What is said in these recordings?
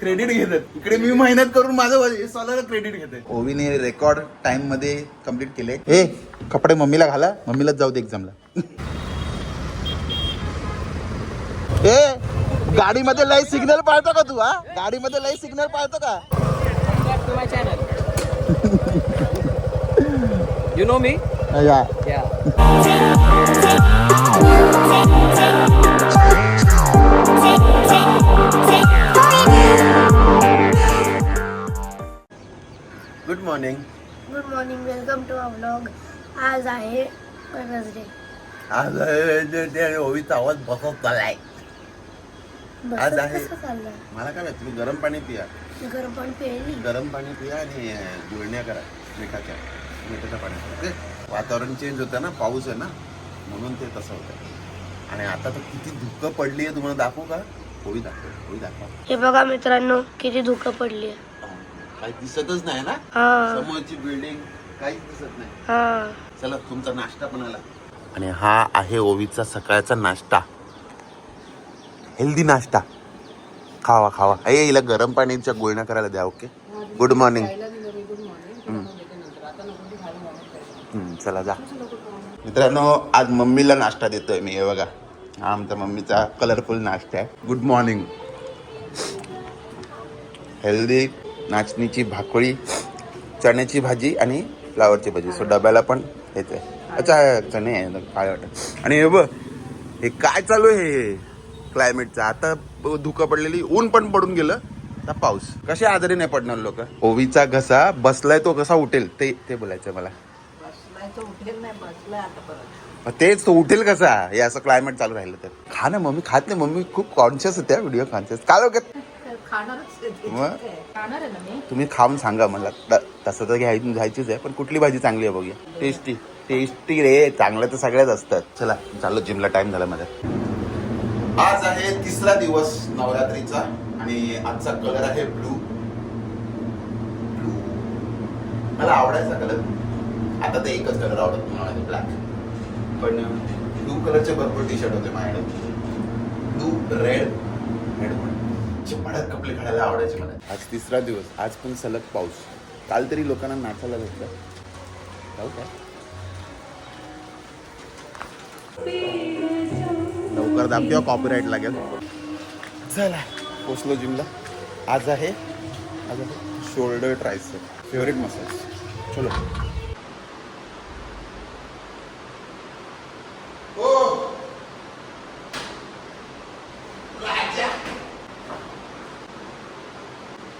Credit घेतात. इकडे मी मेहनत करून माझं स्वतःला क्रेडिट घेतात ओवीने रेकॉर्ड टाइममध्ये कंप्लीट केले. ए कपडे मम्मीला घाला. मम्मीलाच जाऊ दे एक्झामला ए गाडीमध्ये लय सिग्नल पाळतो का तू हा? गाडीमध्ये लय सिग्नल पाळतो का? To my channel. Yeah. Good morning good morning welcome to our vlog आज आहे वेनसडे आज ते ओवीचा आवाज बसत चाललाय आज आहे. कसं चाललंय? मला काय माहिती तुम्ही गरम पाणी पिया. गरम पण पेली गरम पाणी पिया आणि अं, गुळण्या करा. मिठाच्या मिठाच्या पाण्यात. ओके? वातावरण चेंज होतं ना पाऊस आहे ना म्हणून ते तसं होतं. आणि आता तर किती धुकं पडली आहे तुम्हाला दाखवू का? होळी दाखव होळी दाखवा. हे बघा मित्रांनो किती धुकं पडली आहे. काही दिसतच नाही ना? हा. समोरची बिल्डिंग काहीच दिसत नाही. हा. चला तुमचा नाश्ता पण आला. आणि हा आहे ओवीचा सकाळचा नाश्ता. हेल्दी नाश्ता. खावा खावा. ए हिला गरम पाण्याच्या गुळण्या करायला द्या ओके गुड मॉर्निंग चला जा. मित्रांनो आज मम्मीला नाश्ता देतोय मी हे बघा. हा आमच्या मम्मीचा कलरफुल नाश्ता आहे. गुड मॉर्निंग हेल्दी नाचणीची भाकळी चण्याची भाजी आणि फ्लावरची भाजी. सो डब्याला पण हेच आहे अच्छा चणे आहे काय वाटत? आणि हे बघ हे काय चालू आहे हे? क्लायमेटचं आता धुकं पडलेली ऊन पण पडून गेलं. आता पाऊस. कसे आजारी नाही पडणार लोक? ओवीचा घसा बसलाय तो कसा उठेल. ते ते बोलायचं मला. मग तेच तो उठेल कसा? हे असं क्लायमेट चालू राहिलं तर. खा ना मम्मी खात नाही मम्मी. खूप कॉन्शियस होत्या व्हिडिओ कॉन्शियस काय लोक मग? तुम्ही खाऊन सांगा मला. त- तसं तर घ्याय घ्यायचीच आहे पण कुठली भाजी चांगली आहे बघूया. टेस्टी टेस्टी रे. चांगलं तर सगळ्याच असतात. चला चाललो जिमला टाइम झाला माझा. आज आहे तिसरा दिवस नवरात्रीचा आणि आजचा कलर आहे ब्लू ब्लू मला आवडायचा कलर आता तर एकच कलर आवडत मला ब्लॅक पण ब्लू कलरचे भरपूर टी शर्ट होते माझ्याकडे. ब्लू रेड रेड पण भडक कपडे घालायला आवडायचे मला. आज तिसरा दिवस आज पण सलग पाऊस. काल तरी लोकांना नाचायला भेटलं. जाऊ काय? लवकर दाब किंवा कॉपीराईट लागेल. चला पोचलो जिमला आज आहे आज आहे शोल्डर ट्रायचं फेवरेट मसाज चलो.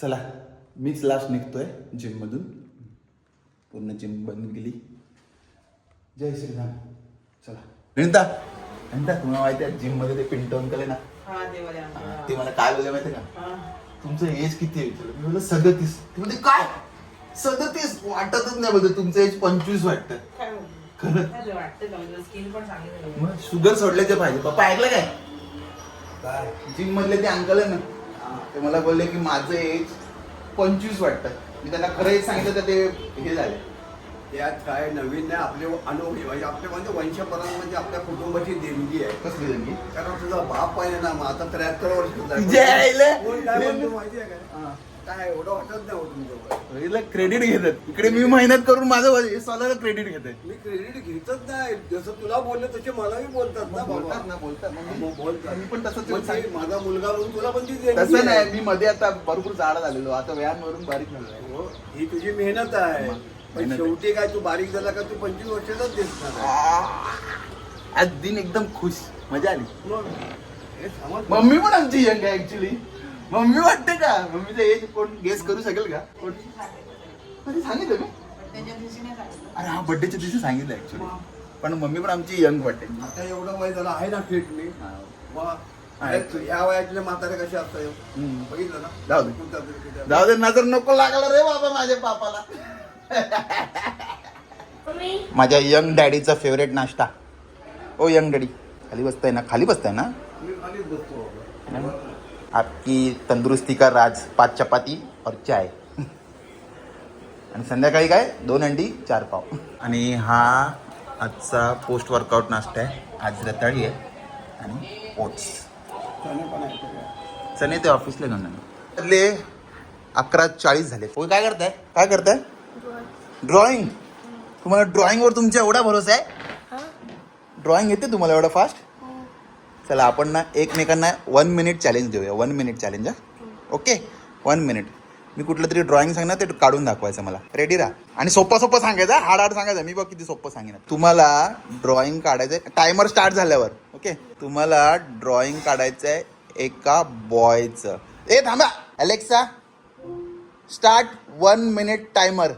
चला मीच लास्ट निघतोय जिम मधून. पूर्ण जिम बंद केली. जय श्रीराम. चला. विनिता विनिता तुम्हाला माहिती आहे जिममध्ये ते पिंटो अंकल आहे ना? हा, ते मला काय बोलले माहिती का? तुमचं एज किती आहे. मी बोललो सदतीस. ते म्हणजे काय? सदतीस? वाटतच नाही बोलतो तुमचं एज पंचवीस वाटतं. खरं. मग शुगर सोडल्याचे पाहिजे. पप्पा ऐकलं काय? जिम मधले ते अंकल आहे ना ते मला बोलले की माझं एज पंचवीस वाटतं. मी त्यांना खरं एज सांगितलं तर ते हे झाले. त्यात काय नवीन नाही आपले अनुभवी म्हणजे आपले म्हणजे वंशपरंपरा म्हणजे आपल्या कुटुंबाची देणगी आहे. कसली जंगी कारण तुझा बाप आहे ना मग आता त्र्याहत्तर वर्ष? कोण काय म्हणतो माहितीये काय काय एवढं वाटत नाही हो तुमच्यावर क्रेडिट घेतात. इकडे मी मेहनत करून माझं स्वतःला क्रेडिट घेते. मी क्रेडिट घेतच नाही. जसं तुला बोलले तसे मलाही बोलतात ना बोलतात ना बोलतात मग मी- बोलतात. मी पण तसंच म्हणजे सांगितलं. माझा मुलगा म्हणून तुला पण ती देणगी तसं. नाही मी मध्ये आता भरपूर जाडा झालेलो. आता व्यायामवरून बारीक झालेलो हो, ही तुझी मेहनत आहे. पण मेहनत आहे. शेवटी काय तू बारीक झाला का तू पंचवीस वर्षाचाच दिसणार आहे. आज दिन एकदम खुश. मजा आली. मग हे समज मम्मी पण आमची यंग आहे ऍक्च्युली मम्मी वाटते का? मम्मीचं एज कोण गेस करू शकेल का? कोण? कधी सांगितलं मी? अरे हा बर्थडेच्या दिवशी सांगितलं ऍक्च्युली पण मम्मी पण आमची यंग वाटते. आता एवढं वय झालं आहे ना फिट मी. या वयातले म्हातारे कसे असतात हम्म. बघितलं ना? जाऊ दे. जाऊ दे नजर नको लागला रे बाबा माझ्या पापाला मम्मी. माझ्या यंग डॅडीचा फेवरेट नाश्ता. ओ यंग डॅडी खाली बसताय ना? खाली बसताय ना? मी खालीच बसतो बाबा. आपकी तंदुरुस्ती का राज पाच चपाती और चाय. आणि संध्याकाळी काय? दोन अंडी चार पाव. आणि हा आजचा पोस्ट वर्कआउट नाश्ता आहे. आज रताळी आहे आणि ओट्स. चने ते ऑफिसला घेऊन त्यातले अकरा चाळीस झाले. होय काय करताय? काय करताय? ड्रॉइंग तुम्हाला ड्रॉइंगवर तुमचा एवढा भरोसा आहे? हा. ड्रॉइंग येते तुम्हाला एवढं फास्ट चला आपण ना एकमेकांना वन मिनिट चॅलेंज देऊया. वन मिनिट चॅलेंज हा? ओके वन मिनिट मी कुठलं तरी ड्रॉइंग सांगणार ते काढून दाखवायचं मला. रेडी राहा. आणि सोपं सोपं सांगायचं हार्ड हार्ड सांगायचं. मी बघ किती सोपं सांगेन. तुम्हाला ड्रॉइंग काढायचं टायमर स्टार्ट झाल्यावर. ओके तुम्हाला ड्रॉइंग काढायचं आहे एका बॉयचं ए थांबा. Alexa start one minute timer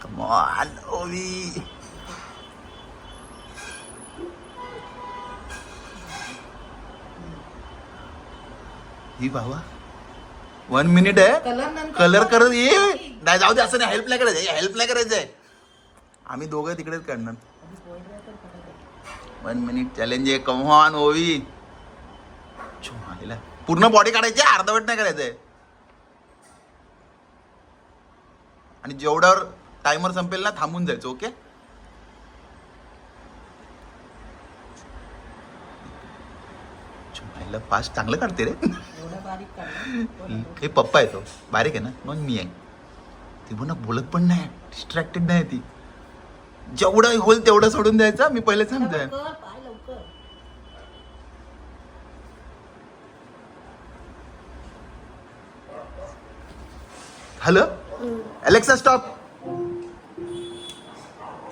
Come on, ही बाबा वन मिनिट आहे. कलर करत ये नाही जाऊ दे असं नाही. हेल्प नाही करायचं. हेल्प नाही करायचं आहे आम्ही दोघं तिकडेच करणार. वन मिनिट चॅलेंज आहे. Come on Ovi. पूर्ण बॉडी काढायची अर्धवट नाही करायचंय. आणि जेवढ्यावर टायमर संपेल ना थांबून जायचं ओके फास्ट चांगलं काढते रे. हे पप्पा आहे तो. बारीक आहे ना? मग मी आहे. ती पण बोलत पण नाही. डिस्ट्रॅक्टेड नाही ती. जेवढं होईल तेवढं सोडून द्यायचं. मी पहिले सांगतोय. हॅलो? अलेक्सा स्टॉप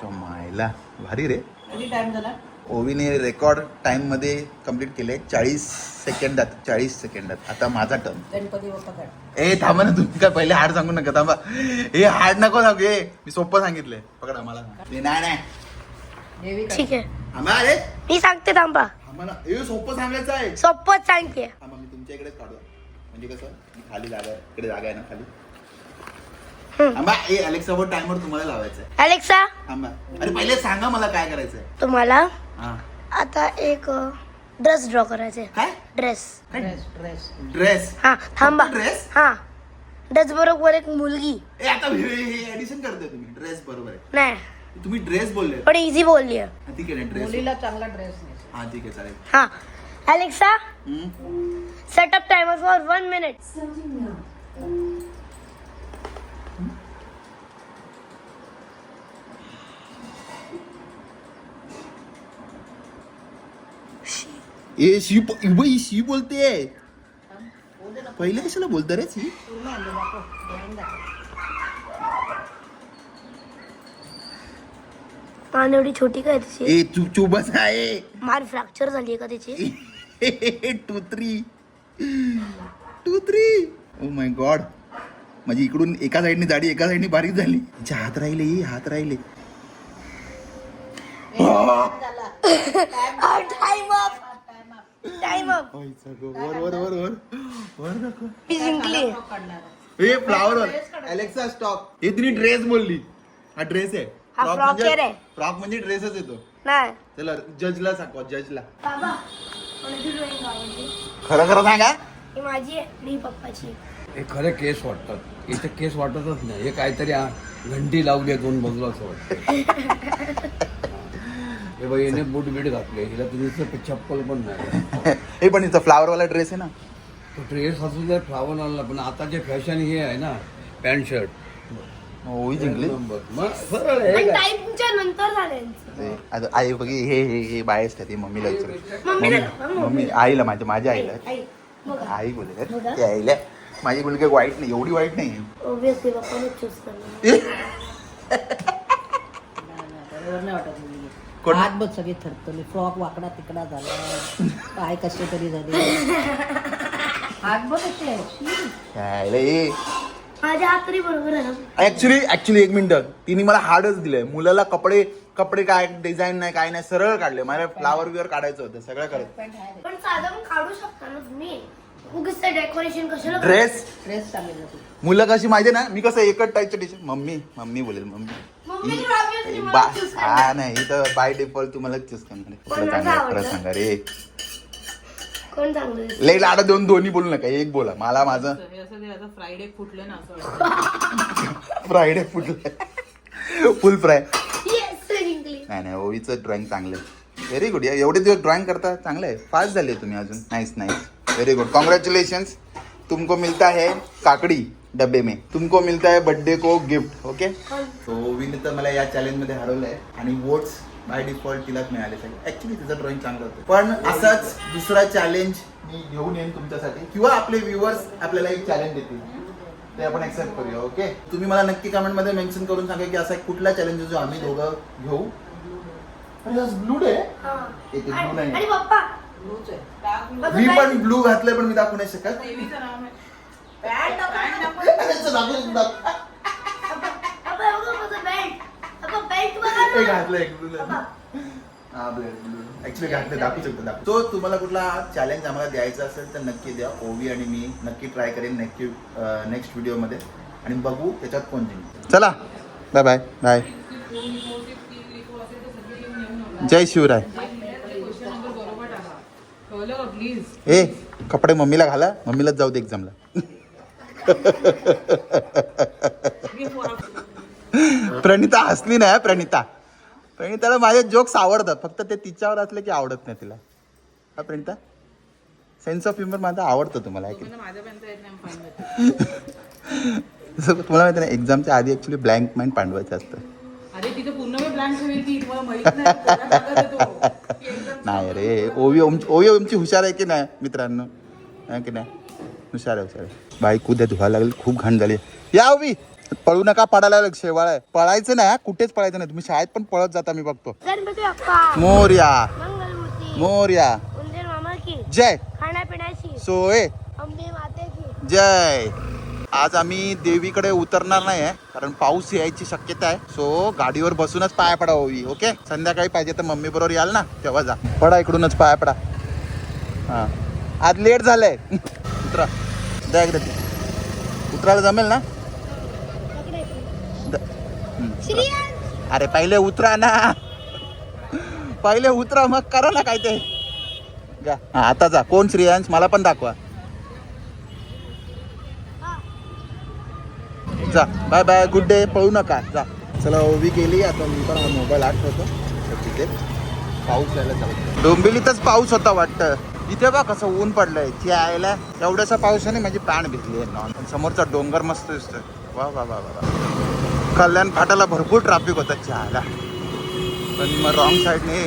मायला. भारी रे. किती टाइम झाला? ओवीने रेकॉर्ड टाइममध्ये कंप्लीट केले चाळीस सेकंदात चाळीस सेकंदात. आता माझा टर्न. गणपती बाप्पा काढ ए थांबा ना तुम्ही काय पहिले हार्ड सांगू नका थांबा. हे हार्ड नको सांगू हे मी सोपं सांगितलंय. पकडा मला नाही नाही. ठीक आहे. थांबा अरे. मी सांगते थांबा. हे सोपं सांगायचं आहे. सोपच सांगते. थांबा मी तुमच्या इकडेच काढू. म्हणजे कसं खाली जागा आहे. इकडे जागा आहे ना खाली. थांबा ए अलेक्सावर टायमर तुम्हाला लावायचा आहे अलेक्सा? थांबा. अरे पहिले सांगा मला काय करायचंय. तुम्हाला आता एक ड्रेस ड्रॉ करायचे काय? ड्रेस ड्रेस ड्रेस ड्रेस हा थांबा. ड्रेस हा. ड्रेस बरोबर एक मुलगी. ए आता हे ऍडिशन करताय तुम्ही. ड्रेस बरोबर आहे. नाही. तुम्ही ड्रेस बोलले. पण इझी बोलली आहे. हा, ठीक आहे ड्रेस मुलीला चांगला ड्रेस नाही. हा ठीक आहे चालेल. हा. Alexa hmm. Setup timer for one minute ए शी बाई, शी बोलते. पहिले कशाला बोलतं रे दाखव मान एवढी छोटी काय तिची? ए चुप चुप बस आहे. मान फ्रॅक्चर झाली आहे का तिची? Two three two three oh my God माझी इकडून एका साईडनी जाडी एका साईडनी बारीक झाली. तिचे हात राहिले ए, हात राहिले. टाइम अप टाइम अप वर वर वर वर वर दाखव. मी जिंकली हे फ्लावर वर अलेक्सा स्टॉप हे तिने ड्रेस बोलली. हा ड्रेस आहे. हा Frock frock म्हणजे- आहे. रे. frock म्हणजे ड्रेसच येतो. नाही. चला जजला सांगवा जजला बाबा कोणाची ड्रॉइंग आवडली? खरं खरं सांगा. ही माझी आहे आणि ही पप्पाची. हे खरे केस वाटतात. इथे केस वाटतच नाही. हे काहीतरी आ- घंटी लावली आहे दोन बाजूला असं वाटतं हे बाई हिने बूट बीट घातले. हिला तुझी चप्पल पण नाही. हे पण इथं फ्लावर वाला ड्रेस आहे ना? तो ड्रेस असू दे फ्लावर आणला पण आता जे फॅशन हे आहे ना पॅन्ट शर्ट ओवी जिंकली. सरळ नंतर आता आई बघी हे हे हे बायस ती मम्मीला विचार. मम्मीला मम्मी मम्मी. आईला माझ्या माझ्या आईला. आई बघा. आई बोलले. ते आईला माझी मुलगी वाईट नाही एवढी वाईट नाही. कोण? हात बघ सगळे थरथरले. फ्रॉक वाकडा तिकडा झाला. काय कसे तरी झाले. हात बघ कसे माझ्या बरोबर आहे. ऍक्च्युली ऍक्च्युली एक मिनिट. तिने मला हार्डच दिलंय. मुलाला कपडे कपडे काय डिझाईन नाही काय नाही सरळ काढले. मला फ्लावर बिवर काढायचं होतं. सगळं करत. पण साधं काढू शकता ना तुम्ही? उगीच ते डेकोरेशन कशाला ड्रेस ड्रेस तू मुलं कशी माहिती ना? मी कसं एकच टाईपचं मम्मी मम्मी बोलेल मम्मी. मम्मी तर obviously मला बा choose करणार. हा नाही तर बाय डिफॉल्ट तुम्हाला चूज करणार? खरं सांगा रे? लई लाडा देऊन दोन्ही बोलू नका एक बोला. मला माझं हे फ्रायडे फुटलं ना फ्रायडे फुल फुल फ्राय. नाही नाही ओवीचं ड्रॉइंग चांगलं आहे. व्हेरी गुड एवढे दिवस ड्रॉइंग करता चांगलं आहे. फास्ट झाले तुम्ही अजून. Nice nice very good congratulation तुमको मिलता है काकडी. डब्बे में। तुमको मिलता है बर्थडे को गिफ्ट ओके सो ओवीने तर मला या चॅलेंजमध्ये हरवलं आहे आणि वोट्स बाय डिफॉल्ट तिलाच मिळाले सगळे. ऍक्च्युली तिचं ड्रॉइंग चांगलं होतं. पण असाच दुसरा चॅलेंज मी घेऊन येईन तुमच्यासाठी. किंवा आपले व्ह्युअर्स आपल्याला एक चॅलेंज देतील. ते आपण एक्सेप्ट करूया ओके तुम्ही मला नक्की कमेंटमध्ये मेन्शन करून सांगा की असा एक कुठला चॅलेंज जो आम्ही दोघं घेऊ. ब्लू डे हा. एक नाही. ब्लू माझं मी पण ब्लू घातलंय पण मी दाखवू नाही शकत. देवीचं नाव आहे Band दाखव. काय नाव अरे, चल, दाखव, दाखव. पप्पा, बघा माझं band. पप्पा, band बघा हे ना. घातलं एक ब्लू पप्पा, हा ब्लू ऍक्च्युली घातलं दाखवू शकतो दाखवू तो तुम्हाला कुठला चॅलेंज आम्हाला द्यायचा असेल तर नक्की द्या. ओवी आणि मी नक्की ट्राय करेन नक्की नेक्स्ट व्हिडिओमध्ये आणि बघू त्याच्यात कोण जिंकतो चला. Bye bye bye Jai Shivrai. ए कपडे मम्मीला घाला. मम्मीलाच जाऊ दे एक्झामला प्रणिता हसली नाही प्रणिता. प्रणिताला माझे जोक्स आवडतात. फक्त ते तिच्यावर असले की आवडत नाही तिला. हा प्रणिता? सेन्स ऑफ ह्युमर माझा आवडतो तुम्हाला नाही? तुम्हाला माहिती नाही एक्झामच्या आधी ऍक्च्युली ब्लँक माइंड पांडवायचं असतं. नाही रे ओवी ओवी ओमची हुशार आहे की नाही मित्रांनो? आहे की नाही? हुशार आहे हुशार आहे. बाई कुद्या धुवायला लागली खूप घाण झाली. या ओवी पळू नका पडायला लागलं शेवाळ आहे. पळायचं नाही कुठेच पळायचं नाही. तुम्ही शाळेत पण पळत जाता मी बघतो. मोर्या. मोर्या. जय. सोय. जय. आज आम्ही देवीकडे उतरणार नाही आहे कारण पाऊस यायची शक्यता आहे. सो गाडीवर बसूनच पाया पडा ओवी ओके? संध्याकाळी पाहिजे तर मम्मी बरोबर याल ना? तेव्हा जा. पडा इकडूनच पाया पडा. हां. आज लेट झालंय. उतरा. द्या एकदा ती. उतरायला जमेल ना? द- हम्म, उतरा. अरे पहिले उतरा ना. पहिले उतरा मग करा ना काय ते. जा. हा आता जा. कोण श्रेयांश? मला पण दाखवा. जा. Bye bye. गुड डे पळू नका. जा. चला ओवी गेली आता मी पण हा मोबाईल आठ होतो तर तिथे पाऊस यायला चालू डोंबिवलीतच पाऊस होता वाटतं. इथे बा कसं ऊन पडलंय. ती यायला एवढ्याशा पावसाने माझी म्हणजे पॅन्ट भिजली आहे. नॉन समोरचा डोंगर मस्त दिसतोय. वा वा वा वा वा. कल्याण फाटाला भरपूर ट्रॅफिक होता चहाला. पण मग रॉंग साईडने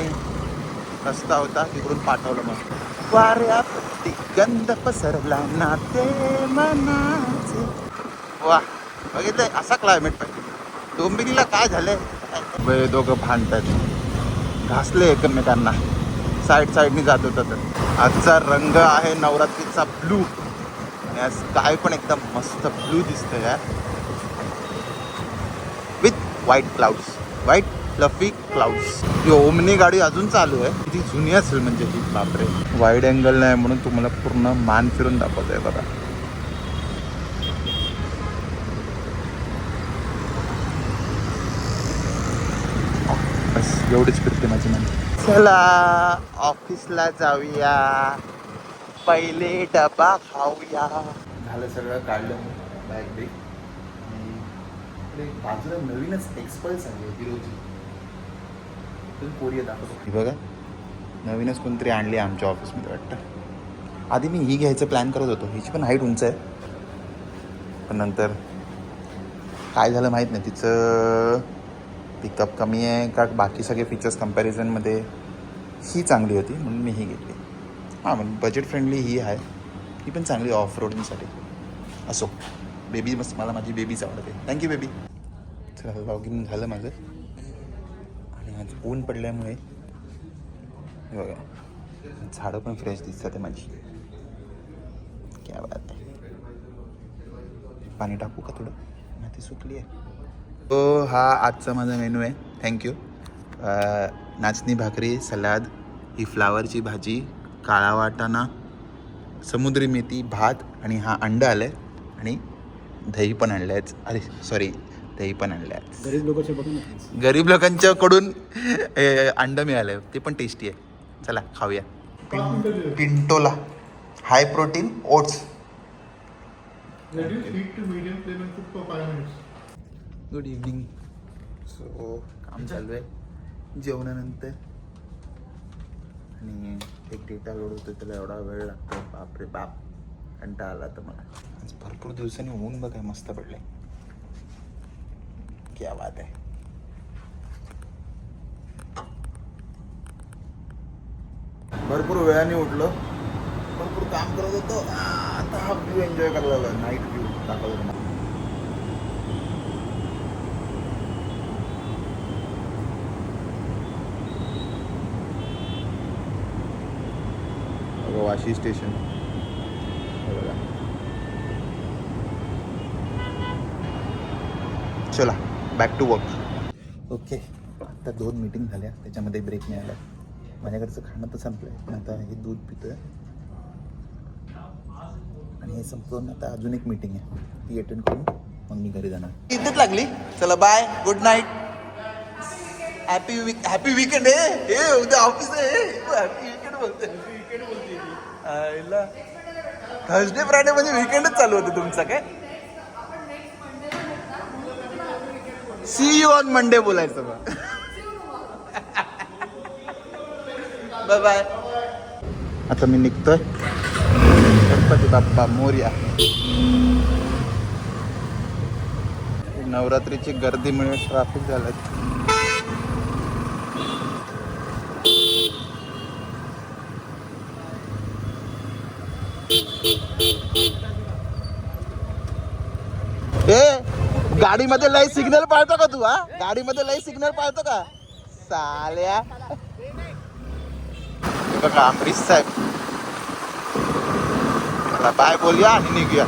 रस्ता होता तिकडून पाठवलं मग. वाऱ्यापट्टी गंध पसरला नाते मनाचे. वा बघितलंय? असा क्लायमेट पाहिजे. डोंबिवलीला काय झालंय? दोघं भांडतात घासले एकमेकांना. साईड साईडनी जात होतं तर. आजचा रंग आहे नवरात्रीचा ब्लू. आणि आज काय पण एकदम मस्त ब्लू दिसतंय यार. With white clouds white fluffy clouds he Omni गाडी अजून चालू आहे. किती जुनी असेल म्हणजे ही. बापरे. वाईड अँगल नाही म्हणून तुम्हाला पूर्ण मान फिरून दाखवतोय बघा. बस एवढीच फिरते माझी मान चला ऑफिसला जाऊया. पहिले डबा खाऊया. झालं सगळं काढलं. बॅग बिग बाजूला नवीनच आहे हिरोची तुम्ही कोरिया दाखवतो. बघा नवीनच कोणतरी आणली आमच्या ऑफिसमध्ये वाटतं. आधी मी ही घ्यायचं प्लॅन करत होतो. हिची पण हाईट उंच आहे. पण नंतर काय झालं माहीत नाही तिचं पिकअप कमी आहे का बाकी सगळे फीचर्स कम्पॅरिझनमध्ये ही चांगली होती म्हणून मी ही घेतली. हां म्हणजे बजेट फ्रेंडली ही आहे. ही पण चांगली ऑफ रोडिंगसाठी असो. बेबी मस्त मला माझी बेबीच आवडते. थँक्यू बेबी चला लॉग इन झालं माझं. आणि आज ऊन पडल्यामुळे बघा झाडं पण फ्रेश दिसतात आहे माझी. क्या बात आहे. पाणी टाकू का थोडं? माती सुकली आहे. तो हा आजचा माझा मेनू आहे. थँक्यू नाचणी भाकरी सलाद ही फ्लावरची भाजी काळा वाटाणा समुद्री मेथी भात आणि हा अंड आलं आहे आणि दही पण आणलं आहे अरे सॉरी दही पण आणलं आहे गरीब लोकांचे बघू नका गरीब लोकांच्याकडून अंड मिळालं आहे ते पण टेस्टी आहे. चला खाऊया. पिं- Pintola. High protein oats good evening so काम चालू आहे. जेवणानंतर. आणि एक डेटा लोड होतो त्याला एवढा वेळ लागतो बापरे बाप. कंटाळा आला तर मला. आज भरपूर दिवसांनी ऊन बघाय मस्त पडलंय. क्या बात आहे. भरपूर वेळाने उठलो. भरपूर काम करत होतो. आता हा व्ह्यू एन्जॉय करायला लागला. नाईट व्ह्यू दाखवतो वाशी स्टेशन. बघा. चला बॅक टू वर्क ओके आता दोन मीटिंग झाल्या. त्याच्यामध्ये ब्रेक मिळाला. माझ्याकडचं खाणं तर संपलं आहे आता हे दूध पितोय. आणि हे संपवून आता अजून एक मीटिंग आहे. ती अटेंड करून मग मी घरी जाणार. इथेच लागली? चला bye good night happy week happy weekend आहे हे उद्या ऑफिस आहे. हॅपी वीकेंड बोलते आईला थर्सडे फ्रायडे म्हणजे विकेंडच चालू होतं तुमचं काय? सी यू ऑन मंडे बोलायचं मग. बाय बाय आता मी निघतोय. गणपती बाप्पा मोर्या. नवरात्रीची गर्दीमुळे ट्रॅफिक झालं ए गाडीमध्ये लय सिग्नल पाळतो का तू हा? गाडीमध्ये लय सिग्नल पाळतो का? साल्या. बघा अमरीश साहेब. बाय बोलूया आणि निघूया.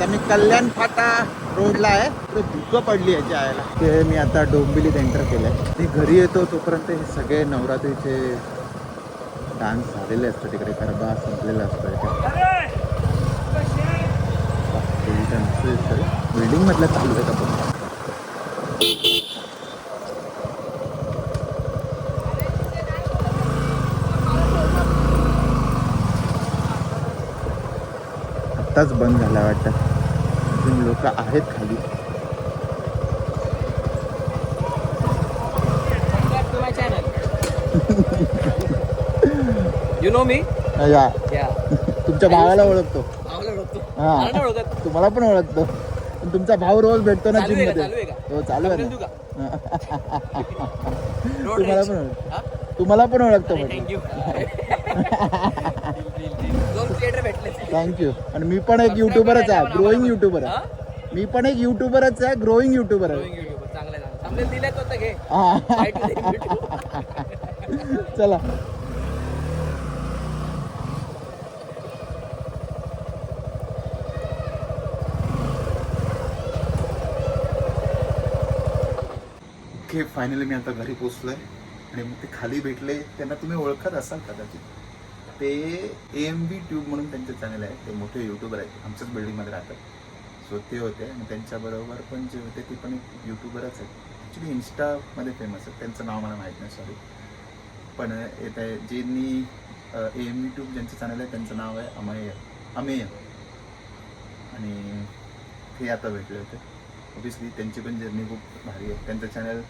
तर मी कल्याण फाटा रोडला आहे तर धुकं पडली आहे आयला ते मी आता डोंबिलीत एंटर केलंय. मी घरी येतो तोपर्यंत हे सगळे नवरात्रीचे डान्स झालेले असतात तिकडे गरबा संपलेला असतो. बिल्डिंग मधलं चालू आहे का पण आत्ताच बंद झाला वाटतं. अजून लोक आहेत खाली. यू नो मी या. तुमच्या भावाला ओळखतो. हा. तुम्हाला पण ओळखतो. पण तुमचा भाऊ रोज भेटतो ना चालू जिम? मध्ये चालू? हो चालू आहे ना. तुम्हाला पण ओळखतो तुम्हाला पण ओळखतो थँक्यू आणि मी पण एक युट्यूबरच आहे ग्रोईंग युट्यूबर? आहे. मी पण एक युट्यूबरच आहे ग्रोईंग युट्यूबर आहे. युट्यूब चांगलं आहे, चांगलं थांबलेलं दिलेत होतं घे हा. Try to take YouTube. चला ओके फायनली मी आता घरी पोचलो आहे आणि मग ते खाली भेटले. त्यांना तुम्ही ओळखत असाल कदाचित. ते ए एम बी ट्यूब म्हणून त्यांचं चॅनल आहे. ते मोठे युट्यूबर आहेत. आमच्याच बिल्डिंगमध्ये राहतात. सो ते होते. आणि त्यांच्याबरोबर पण जे होते ते पण एक युट्यूबरच आहेत. ॲक्च्युली इन्स्टामध्ये फेमस आहेत. त्यांचं नाव मला माहीत नाही सॉरी पण येत आहे ज्यांनी ए एम यूट्यूब ज्यांचं चॅनल आहे त्यांचं नाव आहे अमेय अमेय. आणि ते आता भेटले होते. ऑब्विसली त्यांची पण जर्नी खूप भारी आहे. त्यांचं चॅनल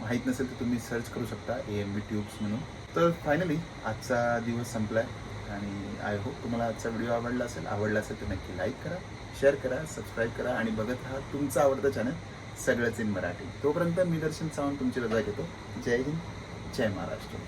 माहीत नसेल तर तुम्ही सर्च करू शकता ए एम बी ट्यूब्स म्हणून. तर फायनली आजचा दिवस संपला आहे आणि आय होप तुम्हाला आजचा व्हिडिओ आवडला असेल. आवडला असेल तर नक्की लाईक करा शेअर करा सबस्क्राईब करा आणि बघत राहा तुमचं आवडतं चॅनल सगळंच इन मराठी. तोपर्यंत मी दर्शन सावंत तुमची रजा घेतो जय हिंद जय महाराष्ट्र.